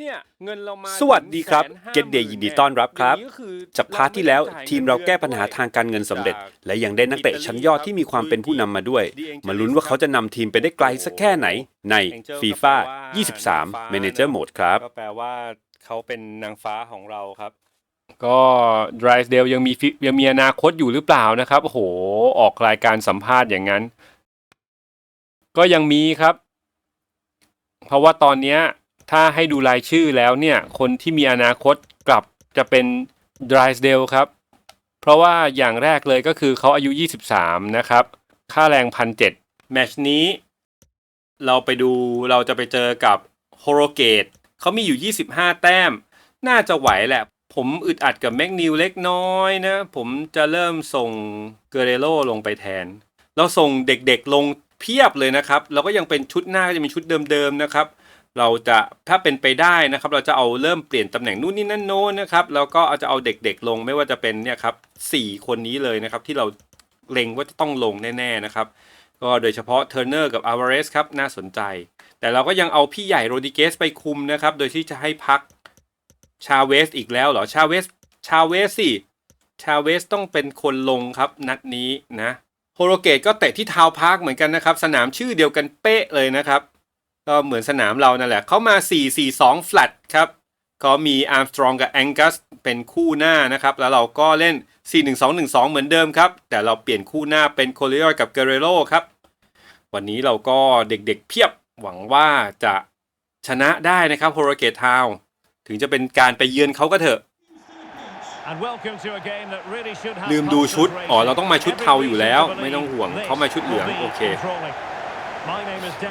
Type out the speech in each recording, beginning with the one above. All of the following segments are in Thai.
เนี่ยเงินเรามาสวัสดีครับ150,000 Get Day ยินดีต้อนรับครับอย่างนี้ก็คือจากพาร์ทที่แล้วเไม่ได้ทีมเราแก้ปัญหาทางการเงินสำเร็จ และยังได้นักเตะชั้นยอดที่มีความเป็นผู้นำมาด้วย มาลุ้นว่าเขาจะนำทีมไปได้ไกลสักแค่ไหนใน FIFA 23 Manager Mode ครับก็แปลว่าเขาเป็นนางฟ้าของเราครับ ก็ดรายเดลยังมีฟิยังมีอนาคตอยู่หรือเปล่านะครับโอ้โหออกรายการสัมภาษณ์อย่างนั้น ก็ยังมีครับ เพราะว่าตอนเนี้ย ถ้าให้ดูรายชื่อแล้วเนี่ย คนที่มีอนาคตกลับจะเป็นดรายเดลครับ เพราะว่าอย่างแรกเลยก็คือเขาอายุ 23 นะครับ ค่าแรงพันเจ็ดแมชนี้ เราไปดูเราจะไปเจอกับโฮโรเกตเขามีอยู่ 25 แต้ม น่าจะไหวแหละ ผมอึดอัดกับแมกนิวเล็กน้อยนะ ผมจะเริ่มส่งเกเรโลลงไปแทน เราส่งเด็กๆลงเพียบเลยนะครับ เราก็ยังเป็นชุดหน้าก็จะเป็นชุดเดิมๆนะครับ เราจะถ้าเป็นไปได้นะครับ เราจะเอาเริ่มเปลี่ยนตำแหน่งนู่นนี่นั่นโน้นนะครับแล้วก็เอาจะเอาเด็กๆลงไม่ว่าจะเป็นเนี่ยครับสี่คนนี้เลยนะครับ ที่เราเล็งว่าจะต้องลงแน่ๆนะครับก็โดยเฉพาะเทอร์เนอร์กับอ l ว a เรสครับน่าสนใจ แต่เราก็ยังเอาพี่ใหญ่โรดิเกสไปคุมนะครับ โดยที่จะให้พักชาเวสอีกแล้วเหรอชาเวสชาเวสสิชาเวสต้องเป็นคนลงครับนัดนี้นะโฮโรเกตก็เตะที่ทาวพาร์คเหมือนกันนะครับ สนามชื่อเดียวกันเป๊ะเลยนะครับ ก็เหมือนสนามเรานั่นแหละ เขามา 4-4-2 flat ครับก็มีอาร์มสตรองกับแองกัสเป็นคู่หน้านะครับ แล้วเราก็เล่น 4-1-2-1-2 เหมือนเดิมครับ แต่เราเปลี่ยนคู่หน้าเป็นโคลิโอกับเกเรโรครับ วันนี้เราก็เด็กๆเพียบหวังว่าจะชนะได้นะครับโฮโรเกตทาวถึงจะเป็นการไปเยือนเขาก็เถอะ ลืลืมมดูดูชุชุดดอ๋อ๋ออเราเราต้ต้อองงมามาชุชุดดเทาเทาออยู่ยู่แล้แล้ววไม่ไม่ต้ต้อองงห่ห่ววงงเขาเขามามาชุชุ ดดเหเหลืลือองงโอโอเค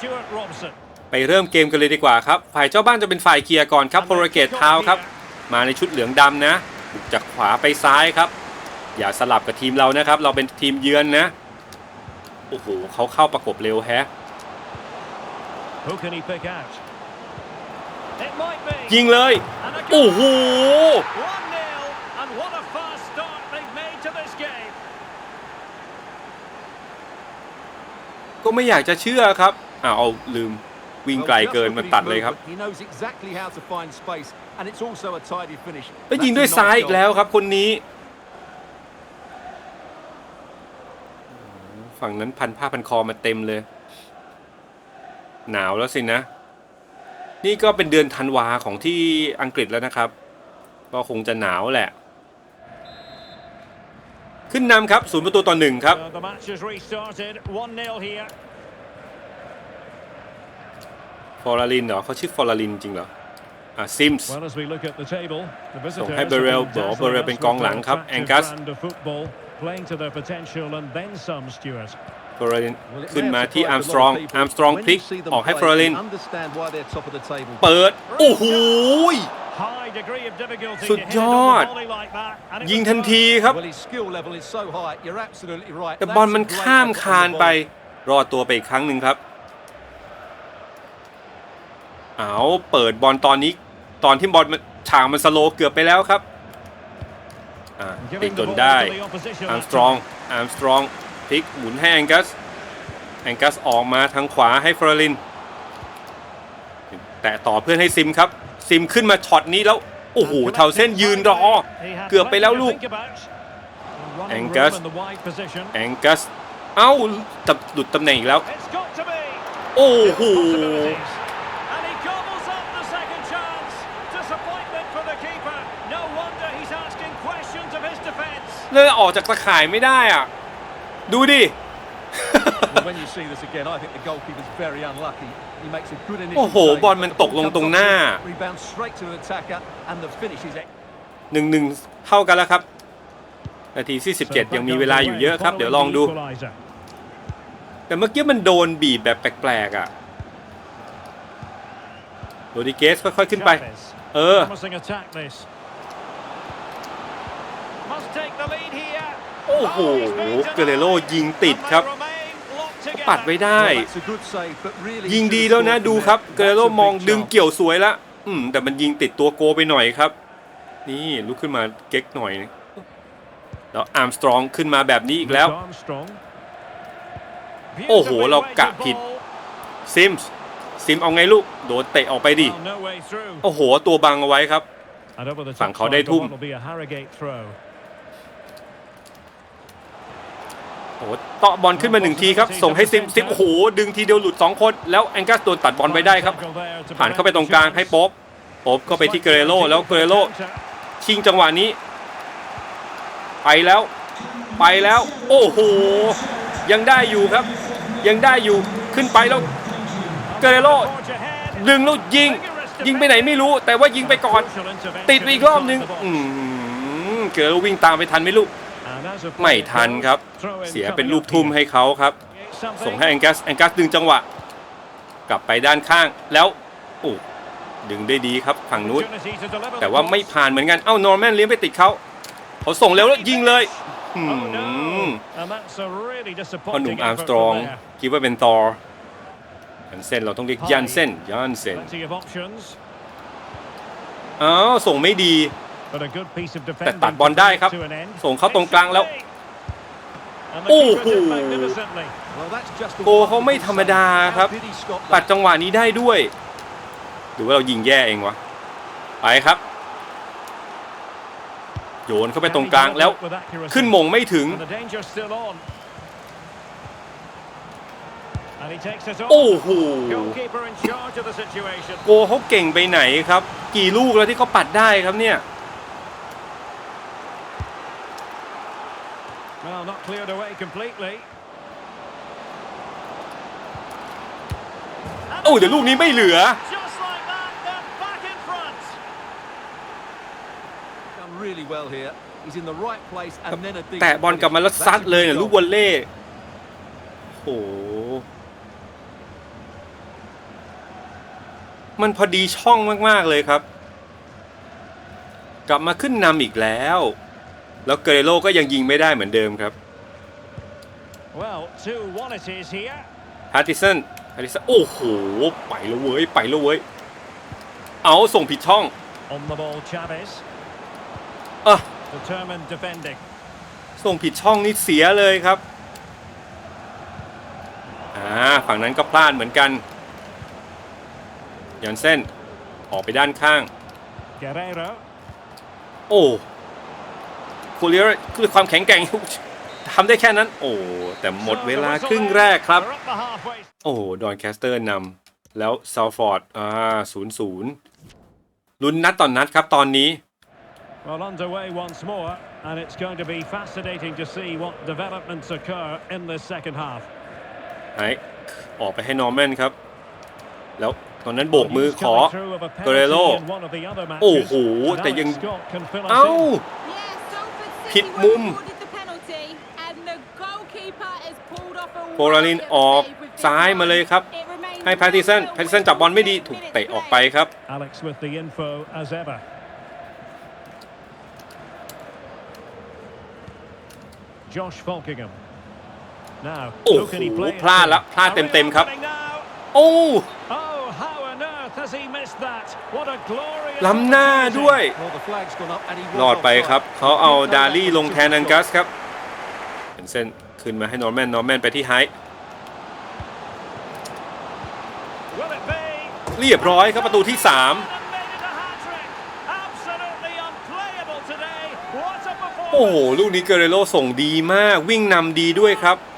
เคไปเริ่มเกมกันเลยดีกว่าครับ ฝ่ายเจ้าบ้านจะเป็นฝ่ายเคลียร์ก่อนครับโฮโรเกตทาวครับ มาในชุดเหลืองดำนะบุกจากขวาไปซ้ายครับ อย่าสลับกับทีมเรานะครับ เราเป็นทีมเยือนนะ โอ้โหเขาเข้าประกบเร็วแฮะยิงเลย โอ้โห ก็ไม่อยากจะเชื่อครับอ้าวเอาลืมวิ่งไกลเกินมาตัดเลยครับแล้วยิงด้วยซ้ายอีกแล้วครับคนนี้ ฝั่งนั้นพันผ้าพันคอมาเต็มเลย หนาวแล้วสินะ นี่ก็เป็นเดือนธันวาของที่อังกฤษแล้วนะครับ ก็คงจะหนาวแหละ ขึ้นนำครับศูนย์ประตูต่อหนึ่งครับฟอร์ลินเหรอเขาชื่อฟอร์ลินจริงเหรอ อะซิมส์ส่ส่งงให้ให้เบเบเรเรลลบบออกกว่าว่าเบเบเรเรลลเป็เป็นนกกอองงหหลัลังงคครัรับบแอแองงกักัสสขึ้ขึ้นนมามาที่ที่อาอาร์ร์มมสสตตรรอองงอาอาร์ร์มมสสตตรรอองงพพลิลิกกออออกกให้ให้เฟเฟออร์ร์ลิลินนเปิเปิดดโอ้โอ้โหโห สุสุดดยยออดดยิยิงงทัทันนทีทีครับ แต่แต่บบออลลมัมันนข้าข้ามมคาคานนไปไป รอดตัวไปอีกครั้งหนึ่งครับ เอาเปิดบอลตอนนี้ ตอนที่บอลมันฉากมันสโลว์เกือบไปแล้วครับอ่าติติดดจจนนได้ได้อาอาร์ร์มมสสตตรรอองงอาร์มสตรองพลิกหมุนให้แองกัส แองกัสออกมาทางขวาให้เฟอร์ลิน แตะต่อเพื่อนให้ซิมครับ ซิมขึ้นมาช็อตนี้แล้ว โอ้โหเทาเส้นยืนรอ เกือบไปแล้วลูกแองกัสแองกัสเอ้าตับหลุดตำแหน่งอีกแล้ว โอ้โหเลยออกจากตะข่ายไม่ได้อะ ดูดิ โอ้โห บอลมันตกลงตรงหน้าหนึ่งหนึ่งเท่ากันแล้วครับ นาทีที่17 ยังมีเวลาอยู่เยอะครับ เดี๋ยวลองดู แต่เมื่อกี้มันโดนบีบแบบแปลกๆอะโรดิเกสค่อยๆขึ้นไป เออโอ้โหเกเรโลยิงติดครับ ปัดไว้ได้ ยิงดีแล้วนะดูครับ เกเรโลมองดึงเกี่ยวสวยละอืมแต่มันยิงติดตัวโกไปหน่อยครับ นี่ลุกขึ้นมาเก๊กหน่อย แล้วอาร์มสตรองขึ้นมาแบบนี้อีกแล้ว โอ้โห เรากะผิดซิมส์ซิมเอาไงลูก โดนเตะออกไปดิ Well, no way through. โอ้โห ตัวบังเอาไว้ครับ And over the top ฝั่งเขาได้ side, ทุ่ม the ball will be a Harrogate throw. โอ้โหเตาะบอลขึ้นมาหนึ่งทีครับ ส่งให้ซิมซิมโอ้โหดึงทีเดียวหลุด 2 คน แล้วแองกัสโดนตัดบอลไปได้ครับ ผ่านเข้าไปตรงกลางให้โป๊บโป๊บก็ไปที่เกเรโลแล้วเกเรโลชิงจังหวะนี้ ไปแล้ว ไปแล้ว โอ้โห ยังได้อยู่ครับ ยังได้อยู่ขึ้นไปแล้วเกเรโลดึงแล้วยิง ยิงไปไหนไม่รู้ แต่ว่ายิงไปก่อน ติดไปอีกรอบนึงอืมเกเรโลวิ่งตามไปทันไหมลูก ไม่ทันครับ เสียเป็นลูกทุ่มให้เขาครับ ส่งให้แองกัสแองกัสดึงจังหวะ กลับไปด้านข้างแล้วโอ้ดึงได้ดีครับฝั่งนู้นแต่ว่าไม่ผ่านเหมือนกันเอ้านอร์แมนเลี้ยงไปติดเขาเขาส่งเร็วแล้วยิงเลยอืมพอหนุ่มอาร์มสตรองคิดว่าเป็นตอร์ยันเซนเราต้องเรียกยันเซนยันเซนอ้าวส่งไม่ดี แต่ตัดบอลได้ครับ ส่งเข้าตรงกลางแล้ว โอ้โหโกเขาไม่ธรรมดาครับ ตัดจังหวะนี้ได้ด้วย หรือว่าเรายิงแย่เองวะ ไปครับ โยนเข้าไปตรงกลางแล้ว ขึ้นมงไม่ถึง โอ้โหโกเขาเก่งไปไหนครับ กี่ลูกแล้วที่เขาปัดได้ครับเนี่ย not cleared away completely. โอ้เดี๋ยวลูกนี้ไม่เหลือ Just like that, they're back in front. Done really well here. He's in the right place and then a decent แตะบอลกลับมาแล้ว finish. ซัด That's a เลย good เนี่ยลูก goal. วอลเล่โอ้โหมันพอดีช่องมาก ๆ เลยครับ กลับมาขึ้นนำอีกแล้ว แล้วเกเรโลก็ยังยิงไม่ได้เหมือนเดิมครับ Well, 2-1 it is here. ฮาร์ติสันฮาร์ติสันโอ้โห ไปแล้วเว้ย ไปแล้วเว้ย เอาส่งผิดช่อง On the ball, Chavez. อะ Determined defending. ส่งผิดช่องนี่เสียเลยครับอ่าฝั่งนั้นก็พลาดเหมือนกันยันเส้นออกไปด้านข้าง Guerrero. โอ้ คูเรียคือความแข็งแกร่งทำได้แค่นั้น โอ้แต่หมดเวลาครึ่งแรกครับ They're up the halfway โอ้ดอนแคสเตอร์นำแล้วซาวฟอร์ดอ่าศูนย์ศูนย์ลุ้นนัดต่อนนัดครับตอนนี้ Well, underway once more, and it's going to be fascinating to see what developments occur in this second half. ไอ้ออกไปให้นอร์แมนครับ แล้วตอนนั้นโบกมือ He's ขอ coming through of a penalty Guerrero. in one of the other matches, โอ้โห and แต่ยัง Alex Scott can fill us เอ้า in. ผิดมุมโฟราลินออกซ้ายมาเลยครับ ให้แพตติสันแพตติสันจับบอลไม่ดีถูกเตะออกไปครับ Alex with the info as ever. Josh Falkingham. Now, โอ้ who โห can he play it พลาด to? ละพลาด Are we เต็มๆครับ opening now? โอ้ ล้ำหน้าด้วย Well, the flag's gone up and he was รอดไป offside. ครับ เขาเอา He did play ดา that ลี่ one ลง to แทน the อัง shot. กัสครับเป็นเส้นขึ้นมาให้นอร์แมนนอร์แมนไปที่ไฮ Will it be? เรียบร้อยครับประตูที่3 And made it a hat-trick. Absolutely unplayable today. What a performance. โอ้โห ลูกนี้เกเรโลส่งดีมากวิ่งนำดีด้วยครับ Well,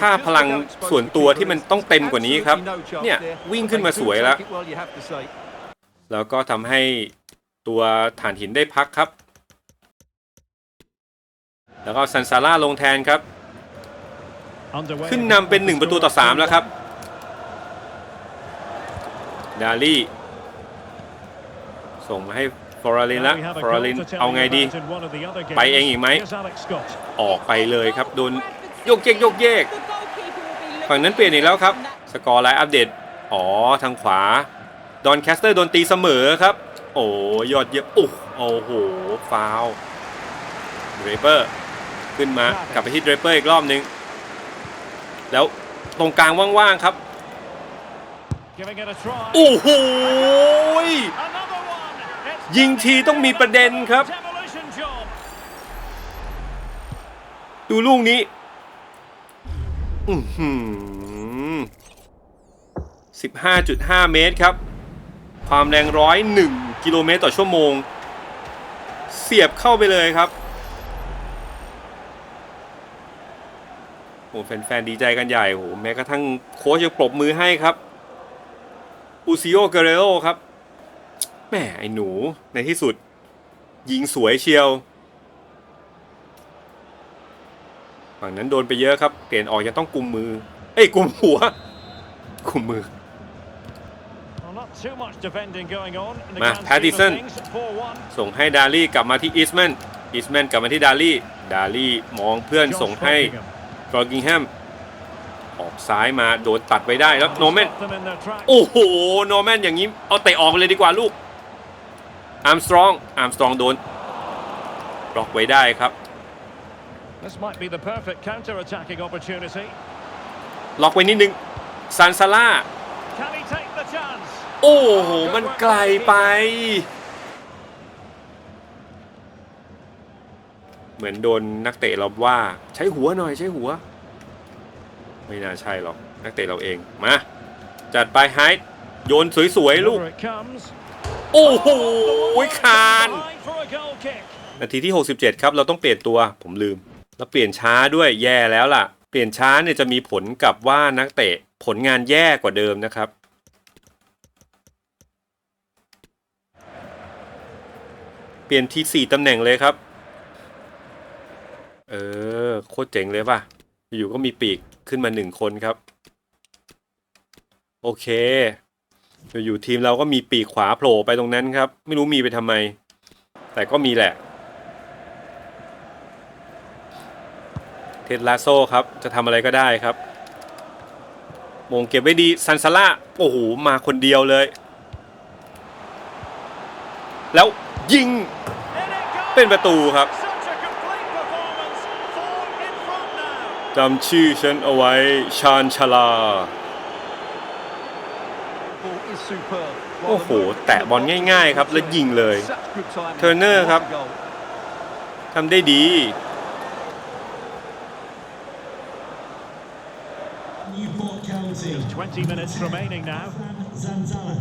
ค่าพลังส่วนตัวที่มันต้องเต็มกว่านี้ครับ เนี่ยวิ่งขึ้นมาสวยแล้ว แล้วก็ทำให้ตัวฐานหินได้พักครับ แล้วก็ซันซาร่าลงแทนครับ ขึ้นนำเป็น 1 ประตูต่อ 3 แล้วครับ ดาลี่ ส่งมาให้ฟอร์ลินละฟอร์ลินเอาไงดี ไปเองอีกไหม ออกไปเลยครับ โดน โยกเยกโยกเยกฝั่งนั้นเปลี่ยนอีกแล้วครับ สกอร์ไลน์อัปเดต อ๋อ ทางขวา ดอนแคสเตอร์โดนตีเสมอครับ โอ้ยอดเยี่ยมโอ้โห ฟาวเดรเปอร์ ขึ้นมากลับไปที่เดรเปอร์อีกรอบนึง แล้วตรงกลางว่างๆครับโอ้โหยิงทีต้องมีประเด็นครับ ดูลูกนี้ อือหือ15.5เมตรครับ ความแรงร้อยหนึ่งกิโลเมตรต่อชั่วโมง เสียบเข้าไปเลยครับโอ้แฟนๆดีใจกันใหญ่โอ้แม้กระทั่งโค้ชยังปรบมือให้ครับอูซิโอเกเรโรครับแหมไอ้หนูในที่สุด ยิงสวยเชียว ฝั่งนั้นโดนไปเยอะครับ เปลี่ยนออกยังต้องกุมมือ เอ้ยกุมหัว กุมมือ Well, not too much defending going on. in the มา grand scheme of Pattison things. 4-1. ส่งให้ดาลี่กลับมาที่อีสแมนอีสแมนกลับมาที่ดาลี่ ดาลี่มองเพื่อน Josh ส่งให้ Rockingham. กรอกิงแฮมออกซ้ายมาโดนตัดไว้ได้แล้วโนแมน Stopped them in their tracks. โอ้โหโนแมนอย่างนี้ เอาเตะออกไปเลยดีกว่าลูกอาร์มสตรองอาร์มสตรองโดนบล็อกไว้ได้ครับ This might be the perfect counter-attacking opportunity. ล็อกไว้นิดนึงซานซาร่า Can he take the chance? โอ้โห มันไกลไป เหมือนโดนนักเตะเราว่าใช้หัวหน่อยใช้หัว ไม่น่าใช่หรอก นักเตะเราเอง มา จัดไปไฮท์โยนสวย ๆ ลูก Over it comes. โอ้โห คาน Line for a goal kick. นาทีที่ 67 ครับ เราต้องเปลี่ยนตัวผมลืม แล้วเปลี่ยนช้าด้วยแย่แล้วล่ะ เปลี่ยนช้าเนี่ยจะมีผลกับว่านักเตะผลงานแย่กว่าเดิมนะครับ เปลี่ยนทีสี่ตำแหน่งเลยครับ เออโคตรเจ๋งเลยป่ะ อยู่ก็มีปีกขึ้นมาหนึ่งคนครับ โอเคอยู่ทีมเราก็มีปีกขวาโผล่ไปตรงนั้นครับ ไม่รู้มีไปทำไม แต่ก็มีแหละ เท็ดลาโซครับ จะทำอะไรก็ได้ครับมงเก็บไว้ดีซันซาร่าโอ้โห มาคนเดียวเลย แล้วยิงเป็นประตูครับจำชื่อฉันเอาไว้ชาญชาลา โอ้โห แตะบอลง่ายๆครับ แล้วยิงเลย Such good timing. Turner What a ครับทำได้ดี 20 minutes remaining now. Zanzala.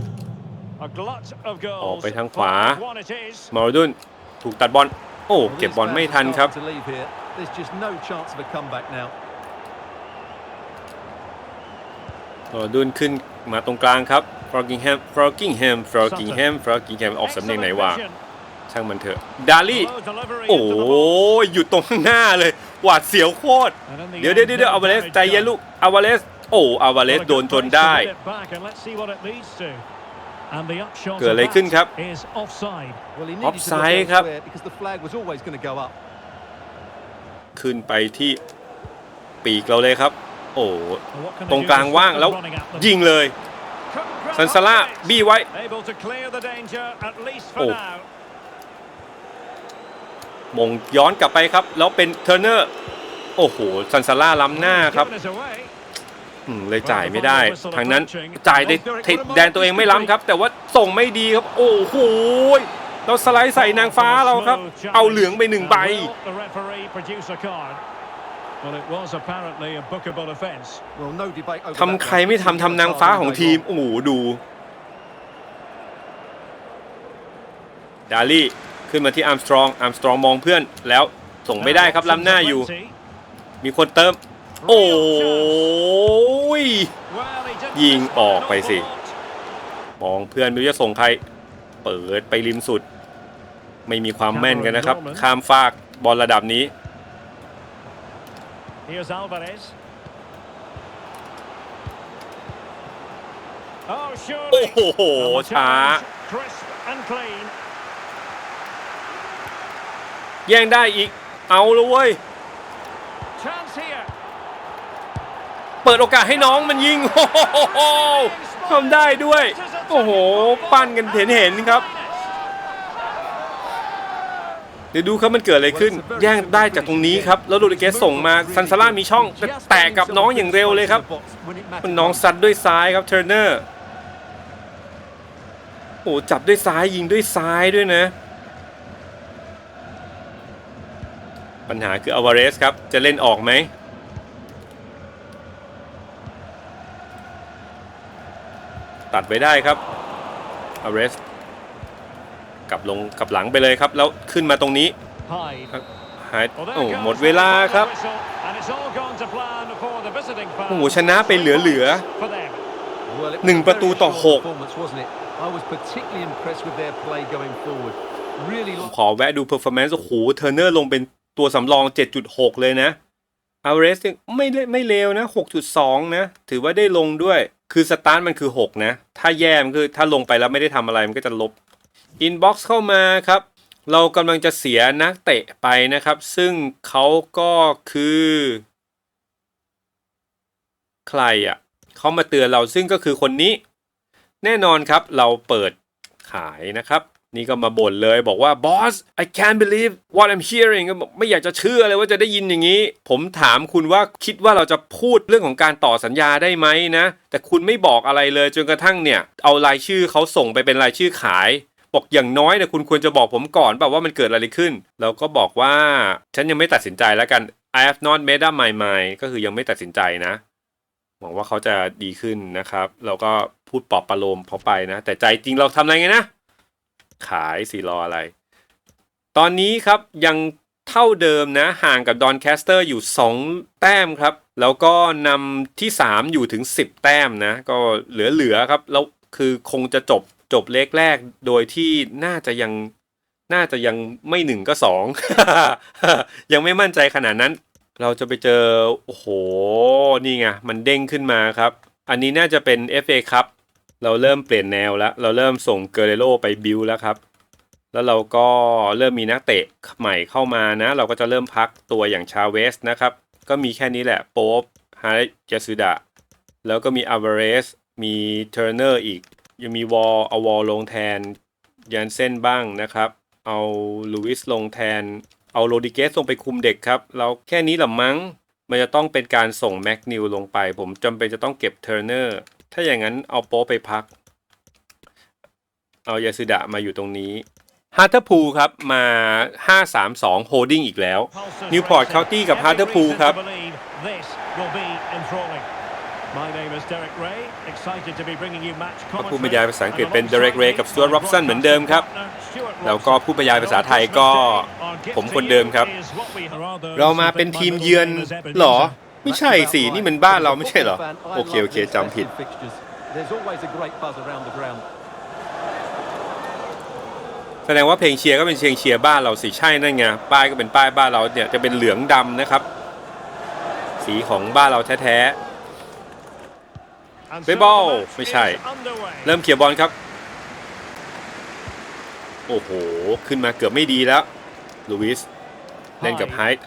A glut of ออก goals. ไปทางขวา One it is. มาราดุนถูกตัดบอล โอ้ Well, เก็บ these บอล fans ไม่ are ทันครับ starting to leave here. There's just no chance of a comeback now. มาราดุนขึ้นมาตรงกลางครับฟรอกิงแฮมฟรอกิงแฮมฟรอกิงแฮมฟรอกิงแฮมออกสำเนียงไหนวะ Excellent vision. ช่างมันเถอะ ดาลี่ Low delivery โอ้ into the box. ยหยุดตรงข้างหน้าเลย หวาดเสียวโคตร And in the เดี๋ยว end, เดี๋ยวเดี๋ยว no อาวาเลส damage ใจเย็น done. ลูกอาวาเลส โอ้อาวาเลส What a โดน good จน place to ได้ put it back, and let's see what it leads to. And the upshot เกิด of อะไรขึ้นครับ that is offside. Well, he needed to look Offside ครับ elsewhere because the flag was always going to go up. ขึ้นไปที่ปีกเราเลยครับ โอ้ What can ตร they ง do กลาง to ว่าง stop แล้ว them running at them? ยิงเลย Couldn't grab ซันซาร่า hold of it. บี้ไว้ Able to clear the danger, at least for Oh. now. มงย้อนกลับไปครับ แล้วเป็นเทอร์เนอร์ โอ้โหซันซาร่าล้ำหน้าครับ เลยจ่ายไม่ได้ ทางนั้นจ่ายในแดนตัวเองไม่ล้ำครับ แต่ว่าส่งไม่ดีครับ โอ้โหเราสไลด์ใส่นางฟ้าเราครับ เอาเหลืองไปหนึ่งใบ And will the referee produce a card? Well, it was apparently a bookable offence. Well, no debate over ทำ that ใคร one. ไม่ทำทำนางฟ้าของทีม โอ้โหดู ดาลี่ขึ้นมาที่อาร์มสตรองอาร์มสตรองมองเพื่อนแล้วส่งไม่ได้ครับล้ำหน้าอยู่ มีคนเติม โอ้ยยิงออกไปสิ มองเพื่อนไม่รู้จะส่งใคร เปิดไปริมสุด ไม่มีความแม่นกันนะครับ ข้ามฟากบอลระดับนี้ Here's Alvarez. Oh, โอ้ surely. โห And the ช้า challenge Crisp and clean. แย่งได้อีก เอาเลยเว้ย Chance here. เปิดโอกาสให้น้องมันยิงโอ้โหทำได้ด้วย โอ้โห ปั้นกันเห็นเห็นครับ เดี๋ยวดูครับมันเกิดอะไรขึ้น แย่งได้จากตรงนี้ครับ แล้วโรดิเกสส่งมาซันซาร่ามีช่องแต่แตะกับน้องอย่างเร็วเลยครับ มันน้องซัดด้วยซ้ายครับเทอร์เนอร์โอ้จับด้วยซ้ายยิงด้วยซ้ายด้วยนะ ปัญหาคืออาวาเรสครับ จะเล่นออกไหม ตัดไว้ได้ครับอเรสกลับลงกลับหลังไปเลยครับ แล้วขึ้นมาตรงนี้ Hyde. หาย Well, there โอ้ goes หมดเวลาครับ the whistle, and it's all gone to plan for the visiting โอ้โห fans. ชนะไปเหลือ For them. Well, it was หนึ่ง a ประตู very ต่อ strong หก performance, wasn't it? I was particularly impressed with their play going forward. Really ๆขอแวะดู performance โอ้โหเทอร์เนอร์ลงเป็นตัวสำรอง 7.6 เลยนะอเรสไม่เลไม่เลวนะ 6.2 นะ ถือว่าได้ลงด้วย คือสตาร์ทมันคือ 6 นะ ถ้าแย่มันคือถ้าลงไปแล้วไม่ได้ทำอะไรมันก็จะลบอินบ็อกซ์เข้ามาครับ เรากำลังจะเสียนักเตะไปนะครับ ซึ่งเขาก็คือ ใครอะเขามาเตือนเราซึ่งก็คือคนนี้ แน่นอนครับเราเปิดขายนะครับ นี่ก็มาบ่นเลยบอกว่า boss I can't believe what I'm hearing ก็ไม่อยากจะเชื่อเลยว่าจะได้ยินอย่างนี้ ผมถามคุณว่าคิดว่าเราจะพูดเรื่องของการต่อสัญญาได้ไหมนะ แต่คุณไม่บอกอะไรเลยจนกระทั่งเนี่ย เอารายชื่อเขาส่งไปเป็นรายชื่อขาย บอกอย่างน้อยเนี่ยคุณควรจะบอกผมก่อนแบบว่ามันเกิดอะไรขึ้น แล้วก็บอกว่าฉันยังไม่ตัดสินใจแล้วกัน I have not made up my mind ก็คือยังไม่ตัดสินใจนะหวังว่าเขาจะดีขึ้นนะครับ เราก็พูดปลอบประโลมเขาไปนะ แต่ใจจริงเราทำอะไรไงนะ ขายสีรออะไร ตอนนี้ครับยังเท่าเดิมนะห่างกับดอนแคสเตอร์อยู่ 2 แต้มครับ แล้วก็นำที่ 3 อยู่ถึง 10 แต้มนะ ก็เหลือๆครับ แล้วคือคงจะจบจบเลขแรก โดยที่น่าจะยังน่าจะยังไม่หนึ่งก็สองยังไม่มั่นใจขนาดนั้น เราจะไปเจอ โอ้โห นี่ไง มันเด้งขึ้นมาครับ อันนี้น่าจะเป็น FA ครับ เราเริ่มเปลี่ยนแนวแล้ว เราเริ่มส่งเกเรโรไปบิวแล้วครับ แล้วเราก็เริ่มมีนักเตะใหม่เข้ามานะ เราก็จะเริ่มพักตัวอย่างชาเวสนะครับ ก็มีแค่นี้แหละ โป๊ปฮาร์เจสุดะแล้วก็มีอ l วเรส มีเทอร์เนอร์อีก ยังมีวอลเอาวอลลงแทนยันเส้นบ้างนะครับ เอาลูอิสลงแทน เอาโรดิเกสลงไปคุมเด็กครับ เราแค่นี้หรือมั้ง มันจะต้องเป็นการส่งแม็กนิวลงไป ผมจำเป็นจะต้องเก็บเทอร์เนอร์ ถ้าอย่างนั้นเอาโป๊ปไปพัก เอายาสุดะมาอยู่ตรงนี้ฮาร์เทอร์พูครับมา 5-3-2 โฮดดิ้งอีกแล้ว Newport County กับ Hartlepool ครับ This will be enthralling. My name is Derek Ray. Excited to be bringing you match ผู้ commentary. บรรยายภาษาอังกฤษเป็น Derek Ray กับ Stuart Robson เหมือนเดิมครับ แล้วก็ผู้บรรยายภาษาไทยก็ผมคนเดิมครับ เรามาเป็นทีมเยือนเหรอ ไม่ใช่สินี่มันบ้านเราไม่ใช่เหรอ โอเค โอเคจำผิด There's always a great buzz around the ground. แสดงว่าเพลงเชียร์ก็เป็นเพลงเชียร์บ้านเราสิใช่นั่นไงป้ายก็เป็นป้ายบ้านเราเนี่ยจะเป็นเหลืองดำนะครับ สีของบ้านเราแท้ And so เบสบอล the match ไม่ใช่ is underway. ๆเริ่มเคลียร์บอลครับ โอ้โห ขึ้นมาเกือบไม่ดีแล้วลูวิสเล่นกับไฮท์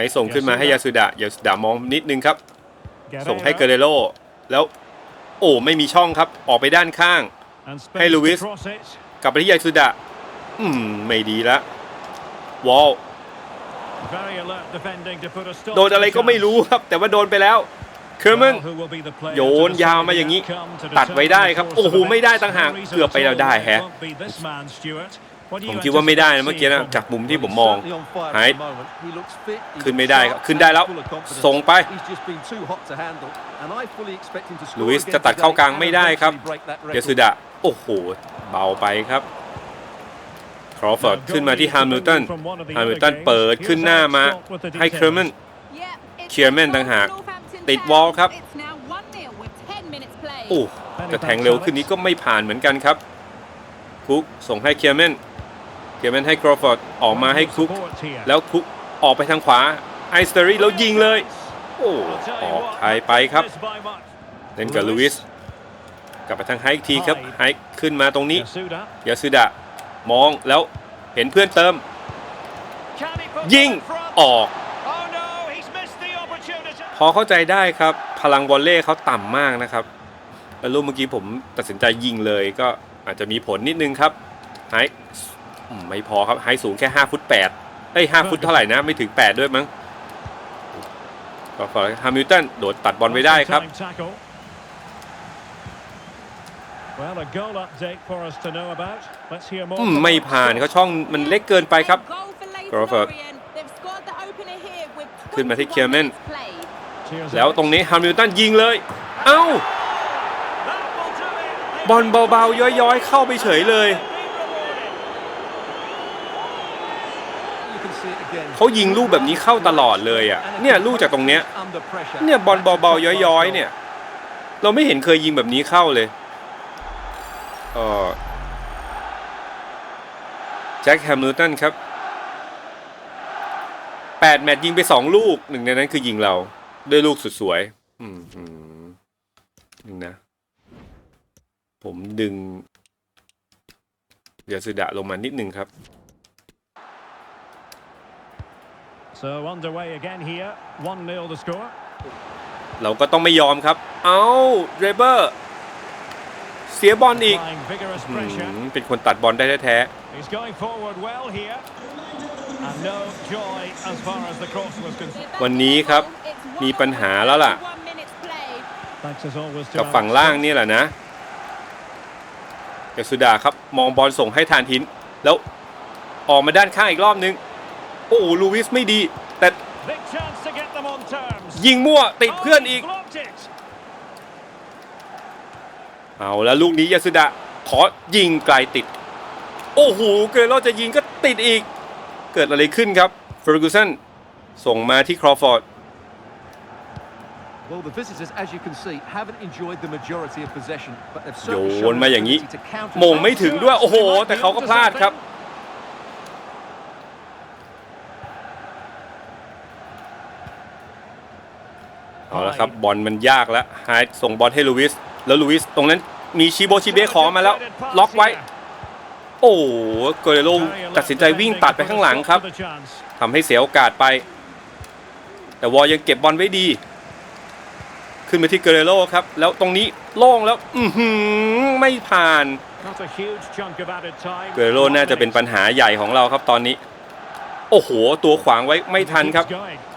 ไฮท์ส่งขึ้นมาให้ยาสุดะยาสุดะมองนิดนึงครับ ส่งให้เกเรโรแล้วโอ้ไม่มีช่องครับออกไปด้านข้าง And space Hey, to Luis. cross it. กลับไปที่ยาสุดะอืมไม่ดีละวอล Very alert defending to put a stop โดนอะไรก็ไม่รู้ครับ แต่ว่าโดนไปแล้วเคอร์เมน Well, who will be the player โยน to ยาว decide มา the อย่างนี้ outcome to ตัดไว้ได้ครับ determine the โอ้โห course of ไม่ได้ events? ต่างหาก No reason เกือบไปแล้ว at all ได้ it แฮะ won't be this man, Stuart. What do ผม you คิดว่าไม่ได้นะ anticipate เมื่อกี้นะ seeing from จาก him? มุมที่ผม He's มอง certainly on fire at the Right. moment. He looks fit, he ขึ้น looks ไม่ได้ sharp ครับขึ้นได้แล้ว and full of confidence. ส่งไป He's just been too hot to handle, and I fully expect him to score ลุยส์ again จะตัดเข้ากลาง today ไม่ and ได้ครับ eventually break that ยา record. สุดะโอ้โหเบาไปครับครอฟอร์ดขึ้นมาที่ฮามิลตันฮามิลตันเปิดขึ้นหน้ามาให้เคอร์เมนเชียร์แมนต่างหาก ติติดดววออลลคครัรับบโอ้จะแทงเร็วขึ้นนี้ก็ไม่ผ่านเหมือนกันครับคุกส่งให้เคียร์แมน เคียร์แมนให้ครอฟอร์ดออกมาให้คุก แล้วคุกออกไปทางขวาไอสเตอรี่แล้วยิงเลย โอ้ออกไทยไปครับ เล่นกับลูอิสกลับไปทางไฮอีกทีครับไฮขึ้นมาตรงนี้ยาสุดะมองแล้วเห็นเพื่อนเติม ยิงออก พอเข้าใจได้ครับ พลังวอลเล่เขาต่ำมากนะครับแล้วลูกเมื่อกี้ผมตัดสินใจยิงเลยก็อาจจะมีผลนิดนึงครับไฮอืม ไม่พอครับไฮสูงแค่5ฟุต8เอ้ย5ฟุตเท่าไหร่นะ ไม่ถึง 8 ด้วยมั้งก็ขอฮามิลตันโดดตัดบอลไว้ได้ครับ Well, a goal update for us to know about. Let's hear more. อืม from ไม่ Mark ผ่านเขาช่องมันเล็กเกินไปครับ Crawford ขึ้นมาที่เคียร์แมน Cheers แล้ว out. ตรงนี้ฮามิลตันยิงเลย เอ้า That will do it. บอลเบาๆ ย้อยๆ เข้าไปเฉยเลย You can see it again. เขายิงลูกแบบนี้เข้าตลอดเลยอะเนี่ยลูกจากตรงเนี้ยเนี่ยบอลเบาๆย้อยๆเนี่ย เราไม่เห็นเคยยิงแบบนี้เข้าเลยเออแจ็คแฮมลิลตันครับแปดแมตช์ยิงไปสองลูกหนึ่งในนั้นคือยิงเราด้วยลูกสุดสวย อืมอืมหนึ่งนะ ผมดึงยาสุดะลงมานิดนึงครับ So underway again here. 1-0 the score. เราก็ต้องไม่ยอมครับ เอาเรเบอร์ เสียบอลอีก Applying vigorous อื pressure. มเป็นคนตัดบอลได้แท้ He's going forward well here. And no joy as far as the cross was concerned. ๆวันนี้ครับมีปัญหาแล้วล่ะ Thanks as always to กับ our ฝั่งล่างนี่แหละนะยาสุดาครับ มองบอลส่งให้ทานทิน แล้วออกมาด้านข้างอีกรอบนึง โอ้โหลูวิสไม่ดี แต่ Big chance to get them on terms. ยิงมั่วติดเพื่อนอีก Oh, he's blocked it. เอาแล้วลูกนี้ยาสุดะขอยิงไกลติด โอ้โหเกรโรจะยิงก็ติดอีก เกิดอะไรขึ้นครับเฟอร์กูสันส่งมาที่ครอฟอร์ด Well, the visitors, as you can see, haven't enjoyed the majority of possession, but they've โย certainly น shown มา an อย่างนี้ ability to counter. มงไม่ถึงด้วย โอ้โห แต่เขาก็พลาดครับ เอาละครับบอลมันยากแล้วไฮส่งบอลให้ลูวิสแล้วลูวิสตรงนั้นมีชิโบชิเบะขอมาแล้ว ล็อกไว้ โอ้โหเกเรโรตัดสินใจวิ่งตัดไปข้างหลังครับทำให้เสียโอกาสไป แต่วอลยังเก็บบอลไว้ดี ขึ้นมาที่เกเรโรครับ แล้วตรงนี้โล่งแล้ว อือหือไม่ผ่าน Not a huge chunk of added time. เกเรโรน่าจะเป็นปัญหาใหญ่ของเราครับตอนนี้ โอ้โห ตัวขวางไว้ไม่ทันครับ Keeps going.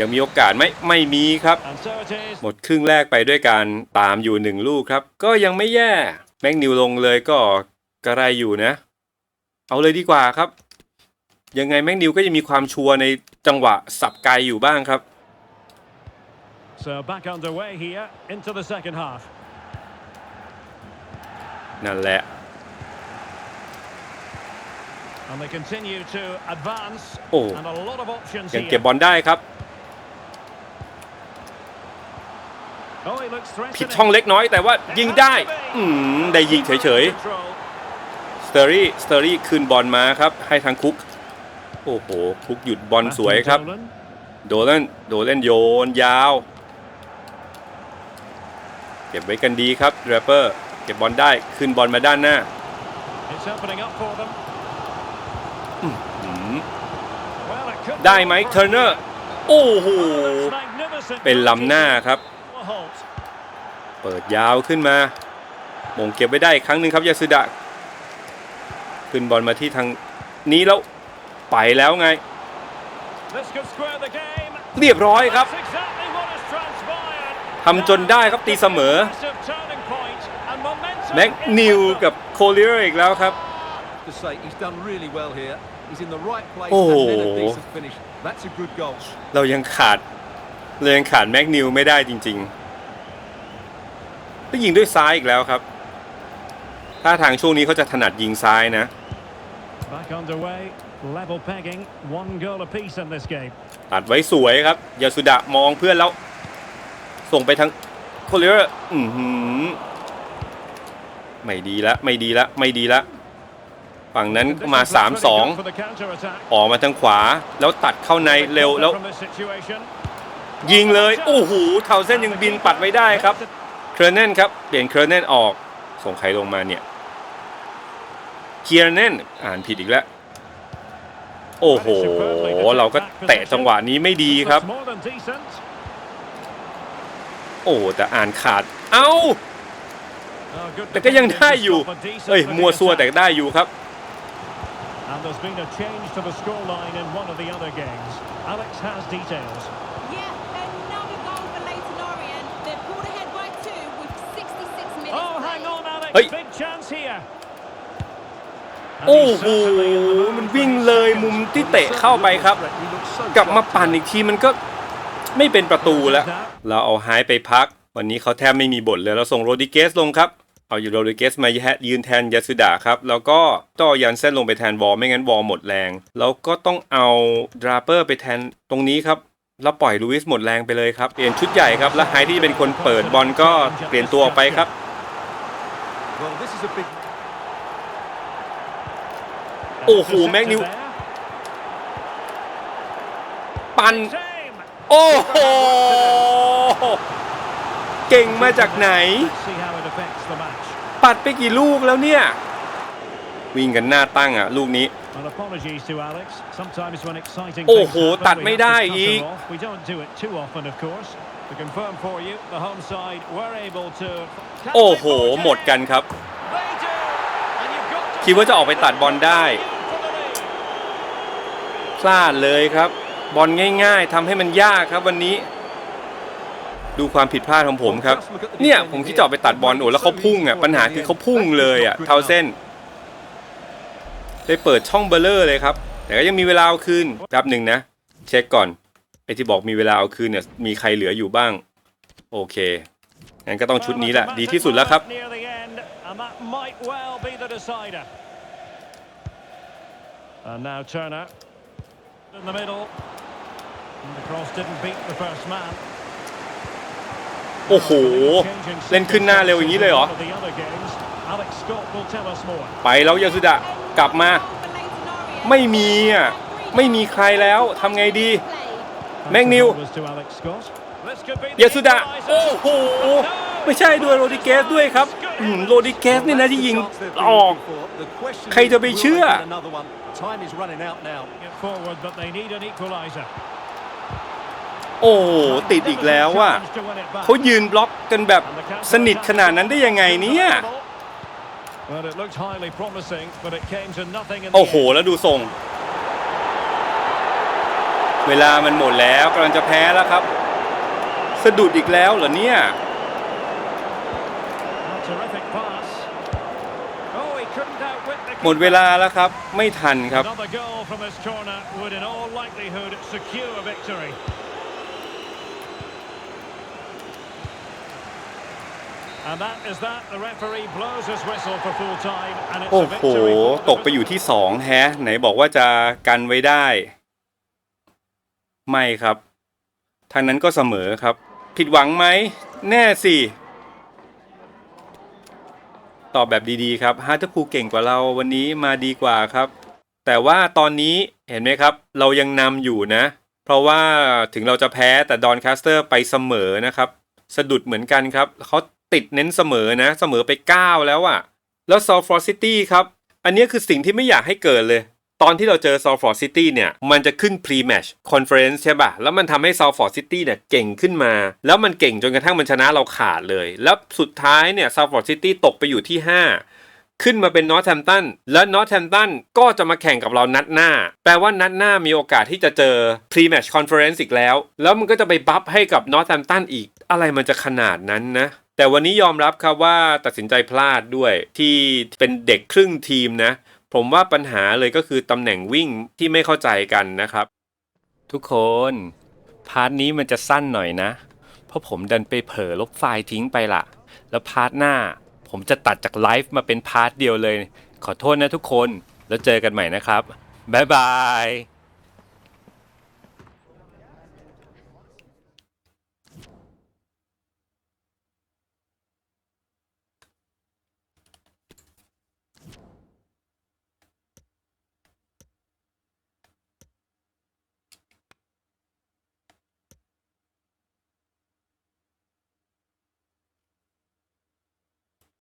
ยังมีโอกาสไหมไม่มีครับ And so it is. หมดครึ่งแรกไปด้วยการตามอยู่หนึ่งลูกครับ ก็ยังไม่แย่ แม็กนิวลงเลยก็กระไรอยู่นะ เอาเลยดีกว่าครับ ยังไงแม็กนิวก็ยังมีความชัวร์ในจังหวะสับไกลอยู่บ้างครับ So back underway here into the second half. นั่นแหละ And they continue to advance. Oh. And a lot of options ยัง here. เก็บบอลได้ครับ Oh, he looks ผิด threatening. ช่องเล็กน้อยแต่ว่ายิงได้อืมได้ยิงเฉย Control. ๆสเตอรี่สเตอรี่คืนบอลมาครับ ให้ทางคุก โอ้โห คุกหยุดบอลสวยครับ Dolan. โดเลนโดเลนโยนยาว เก็บไว้กันดีครับแรปเปอร์เก็บบอลได้ขึ้นบอลมาด้านหน้า It's opening up for them. อืม Well, it could ได้ไหมเทอร์เนอร์ โอ้โห It's magnificent. เป็นล้ำหน้าครับ A halt. เปิดยาวขึ้นมาหมงเก็บไว้ได้อีกครั้งหนึ่งครับยาสุดะขึ้นบอลมาที่ทางนี้แล้วไปแล้วไง This could square the game. เรียบร้อยครับ That's exactly what has transpired. ทำจนได้ครับตีเสมอ Massive turning point and momentum แม็ก in นิว front. กับโคเลียร์อีกแล้วครับ To say he's done really well here. He's in the right place Oh. and then a decent finish. That's a good goal. เรายังขาด เรายังขาดแม็กนิวไม่ได้จริงๆก็ยิงด้วยซ้ายอีกแล้วครับ ถ้าทางช่วงนี้เขาจะถนัดยิงซ้ายนะ Back underway. Level pegging. One goal apiece in this game. ตัดไว้สวยครับ ยาสุดะมองเพื่อนแล้ว ส่งไปทางโคเลียร์อือหือไม่ดีละ ไม่ดีละ ไม่ดีละฝั่งนั้นก็มา Conditions look pretty 3-2 good for the counter-attack. ออกมาทางขวา แล้วตัดเข้าในเร็วแล้ว From this situation. ยิงเลย โอ้โหเทาเส้นยังบินปัดไว้ได้ครับเครเนนครับเปลี่ยนเครเนนออกส่งใครลงมาเนี่ยเคียร์เนนอ่านผิดอีกแล้ว โอ้โห เราก็แตะจังหวะนี้ไม่ดีครับ โอ้แต่อ่านขาด เอ้า แต่ก็ยังได้อยู่เอ้ยมัวซัวแต่ได้อยู่ครับ And there's been a change to the scoreline in one of the other games. Alex has details. Chance here. โอ้โห มันวิ่งเลยมุมที่เตะเข้าไปครับ กลับมาปั่นอีกทีมันก็ไม่เป็นประตูแล้ว เราเอาไฮไปพัก วันนี้เขาแทบไม่มีบทเลย เราส่งโรดิเกสลงครับ เอาอยู่โรดิเกสมายืนแทนยาสุดะครับ แล้วก็ต้องเอายันเส้นลงไปแทนวอลไม่งั้นวอลหมดแรง แล้วก็ต้องเอาดราเปอร์ไปแทนตรงนี้ครับแล้วปล่อยลูอิสหมดแรงไปเลยครับ เปลี่ยนชุดใหญ่ครับ แล้วไฮที่เป็นคนเปิดบอลก็เปลี่ยนตัวออกไปครับ Well, this is a big โอ้โหแม็กนิว ปัน Same. โอ้โห เก่งมาจากไหน Let's see how it affects the match. ปัดไปกี่ลูกแล้วเนี่ย วิ่งกันหน้าตั้งอะ ลูกนี้ Well, apologies to Alex. Sometimes when exciting โอ้ things โห happen, ตัด we ไม่ have to ได้ cut อีก them off. We don't do it too often, of course. To confirm for you, the home side were able to. โอ้โห หมดกันครับ They do. And you've got to คิดว่าจะออกไปตัดบอลได้ for the lead. พลาดเลยครับ บอลง่ายๆทำให้มันยากครับวันนี้ ดูความผิดพลาดของผมครับ เนี่ย ผมคิดจะออกไปตัดบอลโอ้แล้วเขาพุ่งอะปัญหาคือเขาพุ่งเลยอะเท่าเส้นได้เปิดช่องเบลเลอร์เลยครับ แต่ก็ยังมีเวลาเอาคืนแป๊บหนึ่งนะ เช็คก่อน ไอ้ที่บอกมีเวลาเอาคืนเนี่ยมีใครเหลืออยู่บ้าง โอเคงั้นก็ต้องชุดนี้แหละ ดีที่สุดแล้วครับ Near the end, and that might well be the decider. And now Turner in the middle. And the cross didn't beat the first man. โอ้โห เล่นขึ้นหน้าเร็วอย่างนี้เลยเหรอ The other games, Alex Scott will tell us more. ไปแล้วยาสุดะกลับมา ไม่มีอะ ไม่มีใครแล้วทำไงดี แม็กนิว Was to Alex Scott. This could be the ยาสุดะ equaliser. โอ้โห ไม่ใช่ด้วยโรดิเกสด้วยครับอืมโรดิเกสนี่นะที่ยิงออก ใครจะไปเชื่อ Time is running out now. Get forward, but they need an equaliser. โอ้โหติดอีกแล้วอะเขายืนบล็อกกันแบบสนิทขนาดนั้นได้ยังไงเนี่ย Well, it looked highly promising, but it came to nothing in the โอ้โห end. แล้วดูทรง เวลามันหมดแล้วกำลังจะแพ้แล้วครับ สะดุดอีกแล้วเหรอเนี่ย A terrific pass. Oh, he couldn't outwit the หมดเวลาแล้วครับ ไม่ทันครับ Another goal from his corner would in all likelihood secure a victory. And that is that. The referee blows his whistle for full time, and it's โอ้ a โห victory. for the ตกไปอยู่ที่สองแฮะไหนบอกว่าจะกันไว้ได้ ไม่ครับ ทางนั้นก็เสมอครับ ผิดหวังไหม แน่สิ ตอบแบบดีๆครับฮาร์ทพูเก่งกว่าเราวันนี้มาดีกว่าครับ แต่ว่าตอนนี้เห็นไหมครับ เรายังนำอยู่นะ เพราะว่าถึงเราจะแพ้แต่ดอนคาสเตอร์ไปเสมอนะครับ สะดุดเหมือนกันครับเขาติดเน้นเสมอนะ เสมอไป 9 แล้วอะแล้วซอลฟอร์ซิตี้ครับ อันนี้คือสิ่งที่ไม่อยากให้เกิดเลย ตอนที่เราเจอซอลฟอร์ซิตี้เนี่ย มันจะขึ้น pre-match conference ใช่ป่ะแล้วมันทำให้ซอลฟอร์ซิตี้เนี่ยเก่งขึ้นมา แล้วมันเก่งจนกระทั่งมันชนะเราขาดเลย แล้วสุดท้ายเนี่ยซอลฟอร์ซิตี้ตกไปอยู่ที่ 5 ขึ้นมาเป็นนอ t แ h มตันและนอ t แ h มตันก็จะมาแข่งกับเรานัดหน้า แปลว่านัดหน้ามีโอกาสที่จะเจอ pre-match conference อีกแล้ว แล้วมันก็จะไปบัฟให้กับนอ t แ h มตันอีก อะไรมันจะขนาดนั้นนะแต่วันนี้ยอมรับครับว่าตัดสินใจพลาดด้วยที่เป็นเด็กครึ่งทีมนะ ผมว่าปัญหาเลยก็คือตำแหน่งวิ่งที่ไม่เข้าใจกันนะครับ ทุกคน พาร์ทนี้มันจะสั้นหน่อยนะ เพราะผมดันไปเผลอลบไฟล์ทิ้งไปละแล้วพาร์ทหน้า ผมจะตัดจากไลฟ์มาเป็นพาร์ทเดียวเลย ขอโทษนะทุกคน แล้วเจอกันใหม่นะครับ บ๊ายบาย